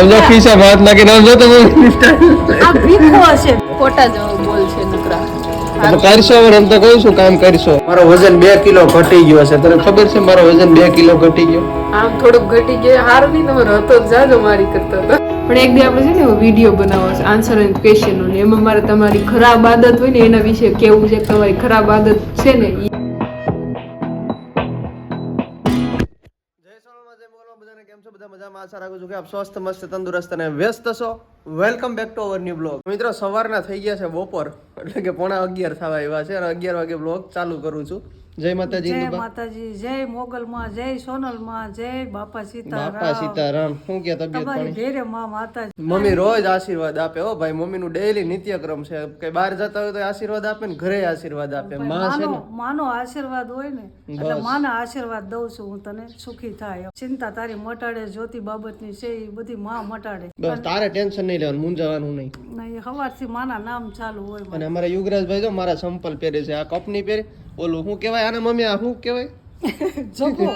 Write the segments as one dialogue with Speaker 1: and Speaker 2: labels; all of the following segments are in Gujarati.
Speaker 1: આમ જો વાત લાગે નાખીને આમ જો તમે
Speaker 2: આ ભીખો હશે
Speaker 3: ખોટા જેવો બોલ છે નકરા
Speaker 1: કરશો હવે એમ તો કહું છું કામ કરશો? મારો વજન બે કિલો ઘટી ગયો છે તને ખબર છે મારો વજન બે કિલો ઘટી ગયો?
Speaker 3: આમ થોડુંક ઘટી ગયો હારું નહીં તમારો હતો જ જાજો મારી કરતા પણ એક દી આપણે છે ને વીડિયો બનાવવો છે આન્સર એન્ડ ક્વેશ્ચન ને એમાં મારે તમારી ખરાબ આદત હોય ને એના વિશે કેવું છે તમારી ખરાબ આદત છે ને
Speaker 1: મજામાં આશા રાખું છું કે આપ સ્વસ્થ, મસ્ત, તંદુરસ્ત અને વ્યસ્ત છો. Welcome back to our new blog મિત્રો, સવારના થઈ ગયા છે બપોર. એટલે કે પોણા અગિયાર થવા એવા છે અને અગિયાર વાગે બ્લોગ ચાલુ કરું છું. જય માતાજી
Speaker 2: જય. માતાજી જય મોગલમાં જય સોનલમાં જય બાપા
Speaker 1: બાપા
Speaker 2: સીતારામ.
Speaker 1: સીતારામ શું કે તબિયત પાણી?
Speaker 2: ઘેરે માં માતાજી.
Speaker 1: મમ્મી રોજ આશીર્વાદ આપે. હો ભાઈ મમ્મી નું ડેઈલી નિત્યક્રમ છે. કે બહાર જતા હોય તો આશીર્વાદ આપે ને ઘરે આશીર્વાદ આપે. માં છે ને?
Speaker 2: માનો આશીર્વાદ હોય ને એટલે માના આશીર્વાદ દઉં છું હું તને. સુખી થાય. ચિંતા તારી મટાડે જ્યોતિ બાબતની છે એ બધી માં મટાડે.
Speaker 1: બસ તારે ટેન્શન નહીં લેવાનું મૂંઝાવાનું નહીં.
Speaker 2: ને હવારથી માના નામ ચાલુ હોય
Speaker 1: અને અમારા યુગરાજભાઈ તો મારા સંપલ પહેરે છે. આ કપની પહેરે ઓલું શું કહેવાય? આને મમ્મી આ શું કહેવાય?
Speaker 2: જપો.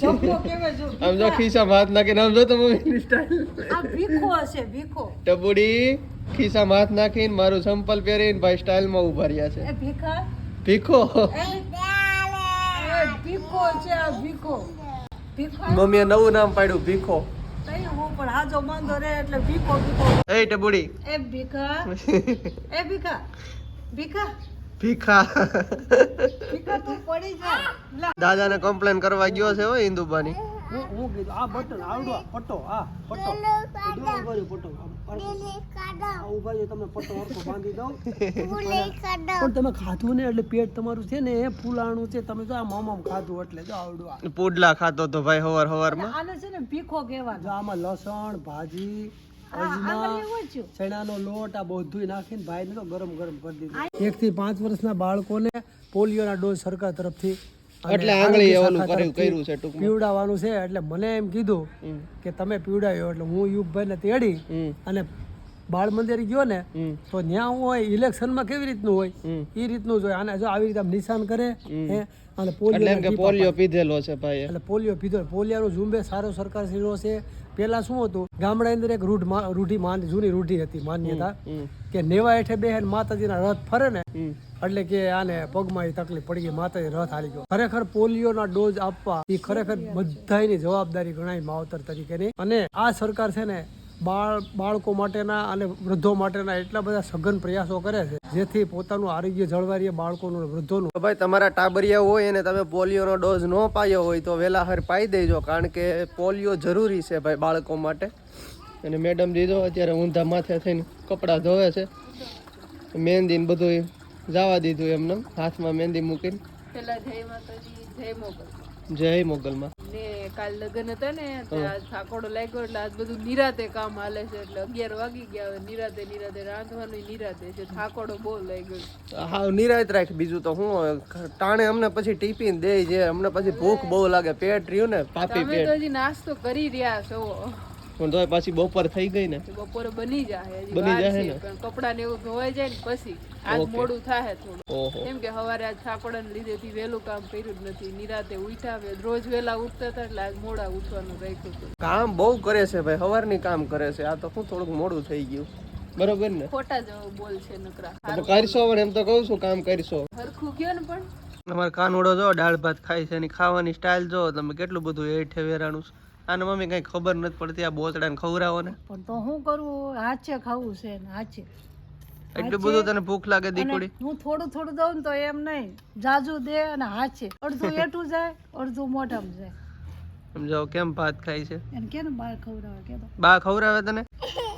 Speaker 2: જપો કેવાય
Speaker 1: આમ જો ખિસ્સામાં હાથ નાખીને આમ જો તો મમ્મીની સ્ટાઈલ
Speaker 2: આ ભીખો હશે ભીખો.
Speaker 1: ટબુડી ખિસ્સામાં હાથ નાખીને મારું સંપલ પહેરીને ભાઈ સ્ટાઇલમાં ઊભા રહ્યા છે.
Speaker 2: ભીખા?
Speaker 1: ભીખો?
Speaker 2: ભીખો છે આ ભીખો. ભીખો?
Speaker 1: મમ્મીએ નવું નામ પાડ્યું ભીખો.
Speaker 2: પણ હાજો માંદો રે એટલે ભીખો ભીખો.
Speaker 1: એ ટબુડી.
Speaker 2: એ ભીખા. એ ભીખા. ભીખા?
Speaker 1: ભીખા.
Speaker 2: ભીખા તું પડી જા.
Speaker 1: દાદાને કમ્પ્લેન કરવા ગયો છે હો ઇન્દુબાની.
Speaker 4: હું હું કીધું આ બટન આવડો પટ્ટો આ પટ્ટો. પટ્ટો ઊભા રહ્યો પટ્ટો હરખો બાંધી દઉં. પણ તમે ખાધું ને એટલે પેટ તમારું છે ને એ ફૂલાણું છે. તમે જો આ મોમમ ખાધું એટલે જો આવડું આ.
Speaker 1: પુડલા ખાતો તો ભાઈ હવાર હવારમાં.
Speaker 2: આને છે ને ભીખો કેવા
Speaker 4: જો આમાં લસણ ભાજી ચણાનો લોટ આ બધું નાખીને ભાઈને તો ગરમ ગરમ કરી દીધું. એક થી પાંચ વર્ષના બાળકોને પોલિયોના ડોઝ સરકાર તરફથી
Speaker 1: એટલે આંગળી
Speaker 4: આરોગ્ય
Speaker 1: કર્યું કર્યું છે ટૂંકમાં.
Speaker 4: પીવડાવવાનું છે. એટલે મને એમ કીધું કે તમે પીવડાવ્યો એટલે હું યુગભાઈને તેડી અને બાળ મંદિર ગયો ને તો ત્યાં હું હોય ઇલેક્શનમાં કેવી રીતનું હોય? એ રીતનું જ હોય. અને જો આવી રીતે નિશાન કરે હે? અને
Speaker 1: એટલે
Speaker 4: પોલિયો
Speaker 1: પોલિયો પીધેલો છે ભાઈ
Speaker 4: એટલે પોલિયો પીધો. પોલિયાનો ઝુંબે સારો સરકારશ્રીનો છે. પેલા શું હતું? ગામડા અંદર એક રૂઢ રૂઢી માન જૂની રૂઢી હતી માન્યતા કે નેવા હેઠે બે માતાજીના રથ ફરે ને એટલે કે આને પગમાં તકલીફ પડી ગઈ માતાજી રથ હારી ગયો. ખરેખર પોલિયોના ડોઝ આપવા એ ખરેખર બધાની જવાબદારી ગણાય માવતર તરીકેની. અને આ સરકાર છે ને બાળ બાળકો માટેના અને વૃદ્ધો માટેના એટલા બધા સઘન પ્રયાસો કરે છે જેથી પોતાનું આરોગ્ય જળવાઈ રહે બાળકોનું વૃદ્ધોનું.
Speaker 1: ભાઈ તમારા ટાબરિયા હોય અને તમે પોલિયોનો ડોઝ ન પાયો હોય તો વહેલા હર પાઈ દેજો કારણ કે પોલિયો જરૂરી છે ભાઈ બાળકો માટે. અને મેડમ દીધો અત્યારે ઊંધા માથે થઈને કપડાં ધોવે છે. મહેંદી ને બધું જવા દીધું એમને હાથમાં મહેંદી મૂકીને.
Speaker 3: જય માતાજી જય મોગલ.
Speaker 1: જય મોગલમાં.
Speaker 3: કાલ લગ્ન હતા ને આજ થાકોડો લાગ્યો એટલે આજ બધું નિરાતે કામ હાલે છે એટલે અગિયાર વાગી ગયા હવે નિરાતે નિરાતે રાંધવાનું નિરાતે છે. થાકોડો બહુ લાગ્યો.
Speaker 1: હા નિરાત રાખ બીજું તો હું. ટાણે અમને પછી ટીપીને દે છે અમને પછી ભૂખ બહુ લાગે પેટ રહ્યું ને પાપી
Speaker 3: તમે તો હજી નાસ્તો કરી રહ્યા છો.
Speaker 1: પણ તોય પાછી બપોર થઈ ગઈ ને.
Speaker 3: બપોર બની જાય
Speaker 1: બની
Speaker 3: જાય
Speaker 1: ને?
Speaker 3: કપડા ને એવું ધોવાઈ જાય ને પછી આજ મોડું થાય થોડું. કેમ કે સવારે આજ થાકોડાને લીધેથી વહેલું કામ કર્યું જ નથી. નિરાતે ઉઠાવે રોજ વહેલા ઉઠતા હતા એટલે આજ મોડા ઉઠવાનું રાખ્યું હતું.
Speaker 1: કામ બહુ કરે છે ભાઈ સવારની કામ કરે છે. આ તો શું થોડુંક મોડું થઈ ગયું. બરોબર ને?
Speaker 3: ખોટા જ બોલ છે નકરા.
Speaker 1: કરશો પણ એમ તો કહું છું કામ કરશો.
Speaker 3: હરખું ગયો ને પણ.
Speaker 1: અમારે કાનુડો જો દાળ ભાત ખાય છે એની ખાવાની સ્ટાઇલ જો તમે કેટલું બધું હેઠે વેરાણું છે. આને મમ્મી કઈ ખબર નથી પડતી આ બોચડાને ખવડાવો ને
Speaker 2: પણ તો શું કરવું હાચે ખાવું છે ને હાચે.
Speaker 1: એટલું બધું તને ભૂખ લાગે દીકડી?
Speaker 2: હું થોડું થોડું દઉં તો એમ નહીં. જાજુ દે અને હાચે. અડધું એટું જાય અડધું મોઢામાં જાય.
Speaker 1: સમજાવો કેમ ભાત ખાય છે?
Speaker 2: એને કે બા ખવડાવે કે
Speaker 1: બા ખવડાવે તને?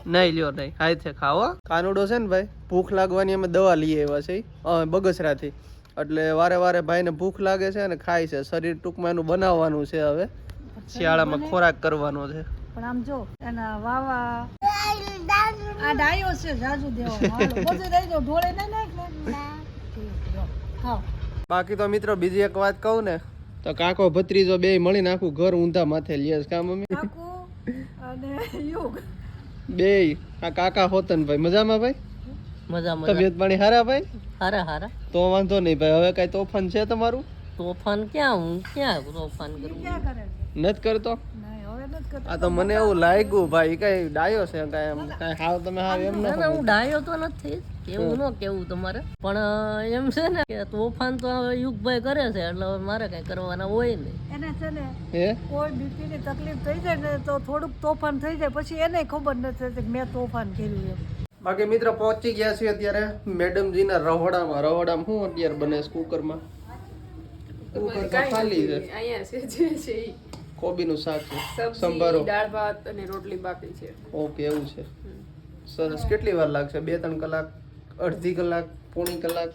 Speaker 1: નહીં લ્યો નહીં. છે ખાવો. કાનુડો છે ને ભાઈ ભૂખ લાગવાની અમે દવા લઈ આવ્યા છે બગસરાથી. એટલે વારે વારે ભાઈને ભૂખ લાગે છે અને ખાય છે. શરીર ટૂંકમાં એનું બનાવવાનું છે હવે. શિયાળામાં ખોરાક કરવાનો છે.
Speaker 2: પણ આમ જો એના વાવા આ ડાયો છે જાજુ હાલો, બધું રહી જો ઢોળે ના નાખ
Speaker 1: બાકી તો મિત્રો બીજી એક વાત કહું ને તો કાકો ભત્રીજો બે મળીને આખું ઘર ઊંધા માથે લે છે. કા મમ્મી?
Speaker 2: અને યુગ.
Speaker 1: બે. આ કાકા હોતન ભાઈ મજામાં ભાઈ?
Speaker 5: મજા મજા.
Speaker 1: તબિયત પાણી હારા ભાઈ?
Speaker 5: હારા હારા.
Speaker 1: તો વાંધો નહીં ભાઈ હવે કઈ તોફાન છે તમારું?
Speaker 5: તોફાન ક્યાં હું ક્યાં તોફાન કરું?
Speaker 1: નથી કરતો? આ તો મને એવું લાગ્યું ભાઈ કઈ ડાયો છે કઈ એમ કઈ હાવ તમે હાવ એમ
Speaker 5: ના હું ડાયો તો નથી એવું ન કેવું તમારે. પણ એમ છે ને કે તોફાન તો હવે યુગભાઈ કરે છે એટલે હવે મારે કઈ કરવાના હોય નહીં.
Speaker 2: એને છે ને કોઈ બીપી ની તકલીફ થઈ જાય ને તો થોડુંક તોફાન થઈ જાય પછી એને ખબર નથી થતી કે મેં તોફાન કર્યું એમ
Speaker 1: બાકી મિત્ર પહોંચી ગયા છે અત્યારે મેડમજીના રહોડામાં. રહોડામાં શું અત્યારે બને છે કુકરમાં? ખાલી છે.
Speaker 3: અહીંયા છે જે છે.
Speaker 1: કોબીનું શાક છે. સંભારો.
Speaker 3: દાળ ભાત અને રોટલી બાકી છે.
Speaker 1: ઓકે એવું છે. સરસ. કેટલી વાર લાગશે? બે ત્રણ કલાક અડધી કલાક પોણી કલાક?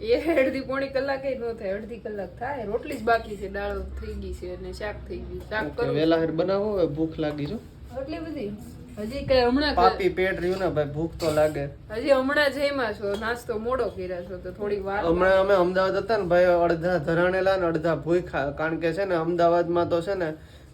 Speaker 3: એ અડધી પોણી કલાકે ન થાય. અડધી કલાક થાય. રોટલી જ બાકી છે. દાળ થઈ ગઈ છે અને શાક થઈ ગયું. શાક
Speaker 1: ઓકે વેલા બનાવો ભૂખ લાગી જો.
Speaker 3: એટલી બધી. હજી કઈ હમણાં
Speaker 1: પાપી પેટ રહ્યું ને ભાઈ ભૂખ તો લાગે.
Speaker 3: હજી હમણાં જઈમાં છો નાસ્તો મોડો કર્યા છો તો થોડીક વાર
Speaker 1: હમણાં અમે અમદાવાદ હતા ને ભાઈ અડધા ધરાણેલા ને અડધા ભૂખા કારણ કે છે ને અમદાવાદમાં તો છે ને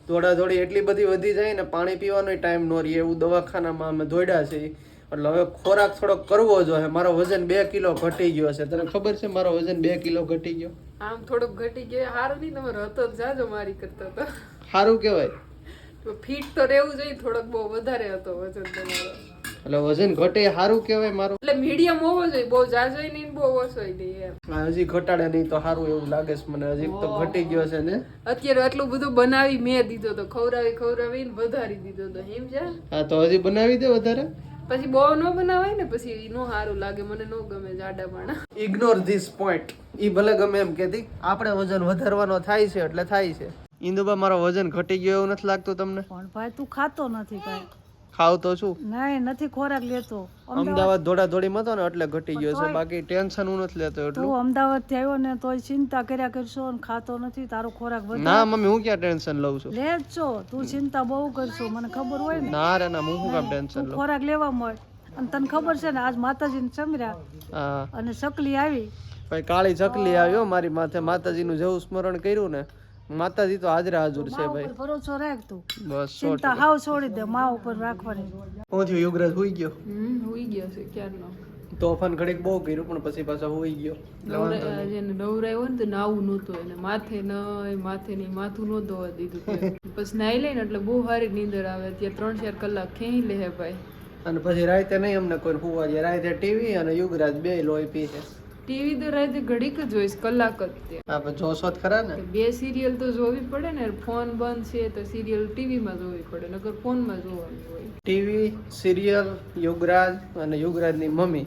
Speaker 1: દોડા દોડી એટલી બધી વધી જાય ને પાણી પીવાનો ટાઈમ નો રહે એવું દવાખાનામાં અમે દોડ્યા છે એટલે હવે ખોરાક થોડોક કરવો જોઈએ મારો વજન બે કિલો ઘટી ગયો છે. તને ખબર છે મારો વજન બે કિલો ઘટી ગયો?
Speaker 3: આમ થોડોક ઘટી ગયો. સારું નહીં તમારો હતો જાજો મારી કરતા તો.
Speaker 1: સારું કહેવાય.
Speaker 3: ફીટ તો રહેવું જોઈએ થોડોક બહુ વધારે હતો વજન તમારો.
Speaker 1: એટલે વજન ઘટે સારું કહેવાય મારું.
Speaker 3: એટલે મીડિયમ હોવો જોઈએ બહુ જાજો નહીં બહુ ઓછો નહીં
Speaker 1: હજી ઘટાડે નહીં તો સારું એવું લાગે છે મને હજી તો ઘટી ગયો છે ને.
Speaker 3: અત્યારે આટલું બધું બનાવી મેં દીધો તો ખવડાવી ખવડાવીને વધારી દીધો તો હિમ છે
Speaker 1: હા તો હજી બનાવી દે વધારે?
Speaker 3: પછી બહુ ન બનાવાય ને પછી નો સારું લાગે મને ન ગમે જાડા માણા.
Speaker 1: ઇગ્નોર ધીસ પોઈન્ટ ઈ ભલે ગમે એમ કેતી આપણે વજન વધારવાનો થાય છે એટલે થાય છે. ઇન્દુબા મારો વજન ઘટી ગયો એવું નથી લાગતું તમને?
Speaker 2: પણ ભાઈ તું ખાતો નથી કાંઈ.
Speaker 1: ખાવ તો છું.
Speaker 2: નહીં નથી ખોરાક લેતો.
Speaker 1: અમદાવાદ દોડા દોડીમાં હતો ને એટલે ઘટી ગયો છે. બાકી ટેન્શન હું નથી લેતો એટલું.
Speaker 2: તું અમદાવાદથી આવ્યો ને તોય ચિંતા કર્યા કરશો અને ખાતો નથી તારો ખોરાક
Speaker 1: ના મમ્મી હું ક્યાં ટેન્શન લઉં છું?
Speaker 2: લે છો તું ચિંતા બહુ કરશો. મને ખબર હોય ને.
Speaker 1: ના રે ના હું શું કામ ટેન્શન લઉં?
Speaker 2: ખોરાક લેવા મળે અને તને ખબર છે ને આજ માતાજીને ચમર્યા.
Speaker 1: સમર્યા
Speaker 2: અને સકલી આવી.
Speaker 1: ભાઈ કાળી ચકલી આવ્યો મારી માથે માતાજીનું જેવું સ્મરણ કર્યું ને માતાજી તો હાજરે હાજર છે ભાઈ.
Speaker 2: ભરોસો રાખ તું.
Speaker 1: બસ
Speaker 2: ચિંતા હાવ છોડી દે માં ઉપર રાખવાની
Speaker 1: હું થયું યુગરાજ હોઈ ગયો?
Speaker 3: હમ હોઈ ગયો છે ક્યારનો?
Speaker 1: તોફાન ઘડીક બહુ કર્યું પણ પછી પાછા હોઈ ગયો.
Speaker 3: જેને નવરાયો ને તો નાવું નહોતું એને માથે ન માથે નહીં માથું ન ધોવા દીધું પછી નાઈ લઈને એટલે બહુ સારી નીંદર આવે. ત્યાં ત્રણ ચાર કલાક ખેંચી લે ભાઈ.
Speaker 1: અને પછી રાતે નહીં અમને કોઈ હોવા જાય રાતે ટીવી અને યુગરાજ બે લોહી પી છે.
Speaker 3: ટીવી તો રાતે ઘડીક જ જોઈશ કલાક જ તે.
Speaker 1: આપણે જોશો જ ખરા ને.
Speaker 3: બે સિરિયલ તો જોવી પડે ને ફોન બંધ છે તો સિરિયલ ટીવીમાં જોવી પડે નકર ફોનમાં જોવાની હોય.
Speaker 1: ટીવી સિરિયલ યુગરાજ અને યુગરાજની મમ્મી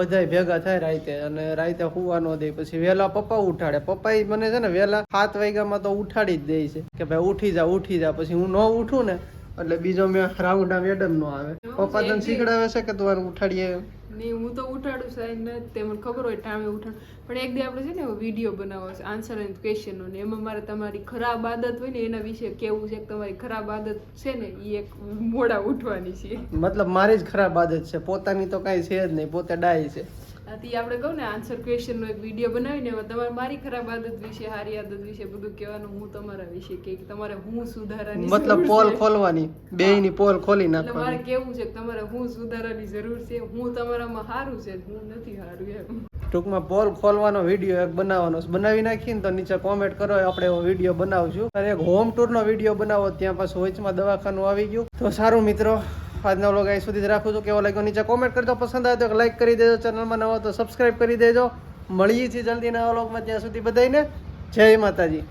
Speaker 1: બધાય ભેગા થાય રાતે અને રાતે હુવા ન દે પછી વહેલા પપ્પા ઉઠાડે. પપ્પા મને છે ને વહેલા સાત વાગ્યામાં તો ઉઠાડી જ દે છે કે ભાઈ ઉઠી જા ઉઠી જા પછી હું ન ઉઠું ને એટલે બીજો મેં રાઉન્ડ મેડમ નો આવે. પપ્પા તને શીખડાવે છે કે તું ઉઠાડીએ?
Speaker 3: નહીં હું તો ઉઠાડું સાહેબ, ને તે મને ખબર હોય ટાણે ઉઠાડ. પણ એક દી આપણે છે ને વીડિયો બનાવવો છે આન્સર એન્ડ ક્વેશ્ચનનો ને. એમાં મારે તમારી ખરાબ આદત હોય ને એના વિશે કેવું છે તમારી ખરાબ આદત છે ને એ એક મોડા ઉઠવાની છે.
Speaker 1: મતલબ મારી જ ખરાબ આદત છે, પોતાની તો કાંઈ છે જ નહીં, પોતે ડાય છે.
Speaker 3: આથી આપણે કહું ને આન્સર ક્વેશ્ચનનો એક વીડિયો બનાવીને એમાં તમારે મારી ખરાબ આદત વિશે સારી આદત વિશે બધું કહેવાનું હું તમારા વિશે કે તમારે હું સુધારાની
Speaker 1: મતલબ પોલ. ખોલવાની બેયની પોલ ખોલી
Speaker 3: નાખવાની. મારે કેવું છે કે તમારે હું સુધારાની જરૂર છે હું તમારામાં સારું છે હું નથી સારું એમ.
Speaker 1: ટૂંકમાં પોલ ખોલવાનો વીડિયો એક બનાવવાનો બનાવી નાખીને તો નીચે કોમેન્ટ કરો આપણે એવો વીડિયો બનાવશું. અને એક હોમ ટૂરનો વીડિયો બનાવો ત્યાં પાછું વચમાં દવાખાનું આવી ગયું. તો સારું મિત્રો આજનો વ્લોગ અહીં સુધી જ રાખું છું. કેવો લાગ્યો નીચે કોમેન્ટ કરજો. પસંદ આવે તો લાઈક કરી દેજો. ચેનલમાં નવો તો સબસ્ક્રાઈબ કરી દેજો. મળીએ છીએ જલ્દી નવા વ્લોગમાં ત્યાં સુધી બધાને જય માતાજી.